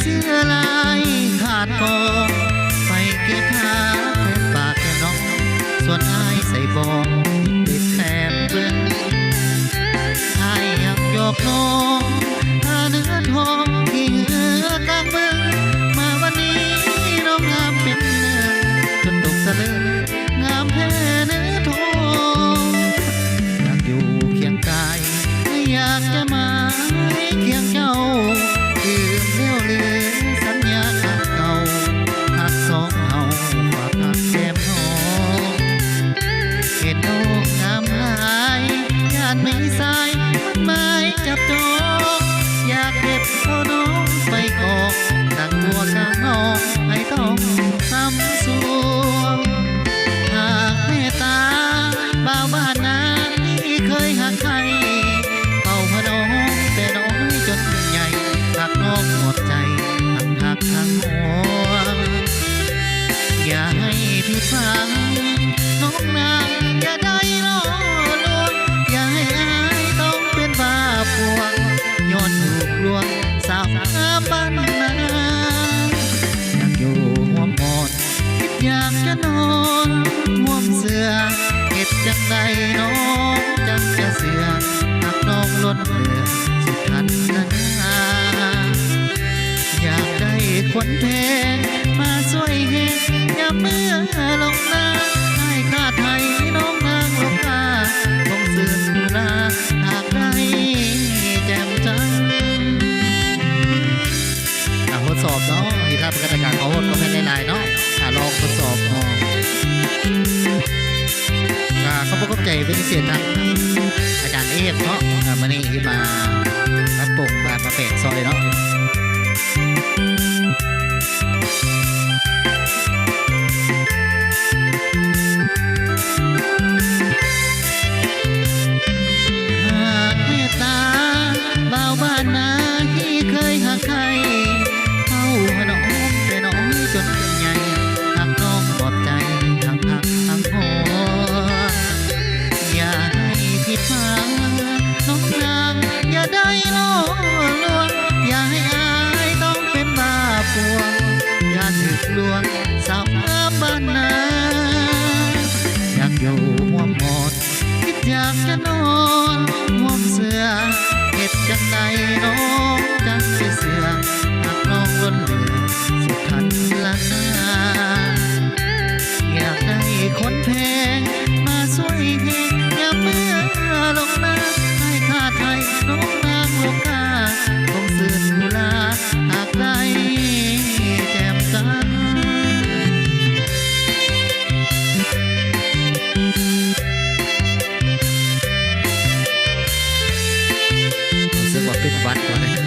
เสื้อลายขาดกองไปเก็บผ้าเป็นปากแก่น้อง ส่วนอายใส่บองติดแคมเบิ้งอายยังยกน้องถ้าเนื้อทองที่เหือกลางเบิ้งมาวันนี้น้องงามเป็นเนื้อจนตกสะเลืองามแพ้เนื้อทองอยากอยู่เคียงกาย อยากจะมาให้เคียงับจองอยากเก็บเอาน้องไปกอกดังบัวข้างนอกให้ต้องซ้ำสวงหากเมตตาบ่าวบ้านนาที่เคยหักใครเป่าพะน้องแต่น้อยจนใหญ่หักน้องหมดใจทั้งหักทั้งห่วงอย่าให้ผิดหวังน้องนางอย่าได้ จังใดน้องจังจะเสือหากน้องล้นเหลือสุดทันนาอยากได้คนแทงมาช่วยเฮงอย่าเมื่อลงน้า อฟเนาะอ่ามานี่ขึ้นมารับปกมามาเป็ดซอยเนาะ วงสาวบ้านนาอยากอยู่หัวหมดคิดอยากจะนอน รู้สึกว่าเป็นหวัดก่อนเลย